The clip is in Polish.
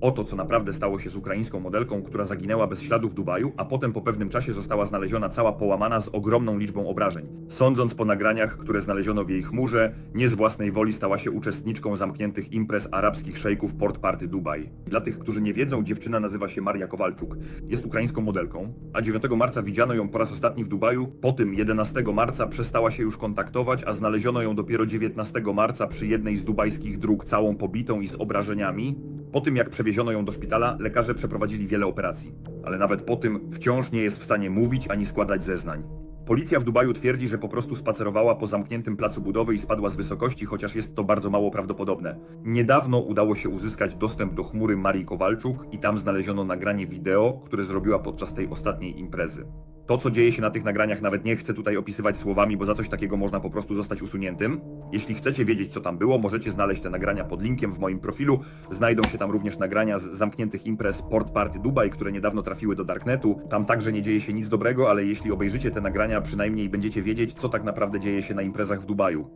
Oto co naprawdę stało się z ukraińską modelką, która zaginęła bez śladu w Dubaju, a potem po pewnym czasie została znaleziona cała połamana z ogromną liczbą obrażeń. Sądząc po nagraniach, które znaleziono w jej chmurze, nie z własnej woli stała się uczestniczką zamkniętych imprez arabskich szejków Port Party Dubaj. Dla tych, którzy nie wiedzą, dziewczyna nazywa się Maria Kowalczuk. Jest ukraińską modelką, a 9 marca widziano ją po raz ostatni w Dubaju. Po tym 11 marca przestała się już kontaktować, a znaleziono ją dopiero 19 marca przy jednej z dubajskich dróg, całą pobitą i z obrażeniami. Po tym, jak przewieziono ją do szpitala, lekarze przeprowadzili wiele operacji, ale nawet po tym wciąż nie jest w stanie mówić ani składać zeznań. Policja w Dubaju twierdzi, że po prostu spacerowała po zamkniętym placu budowy i spadła z wysokości, chociaż jest to bardzo mało prawdopodobne. Niedawno udało się uzyskać dostęp do chmury Marii Kowalczuk i tam znaleziono nagranie wideo, które zrobiła podczas tej ostatniej imprezy. To, co dzieje się na tych nagraniach, nawet nie chcę tutaj opisywać słowami, bo za coś takiego można po prostu zostać usuniętym. Jeśli chcecie wiedzieć, co tam było, możecie znaleźć te nagrania pod linkiem w moim profilu. Znajdą się tam również nagrania z zamkniętych imprez Port Party Dubai, które niedawno trafiły do Darknetu. Tam także nie dzieje się nic dobrego, ale jeśli obejrzycie te nagrania, przynajmniej będziecie wiedzieć, co tak naprawdę dzieje się na imprezach w Dubaju.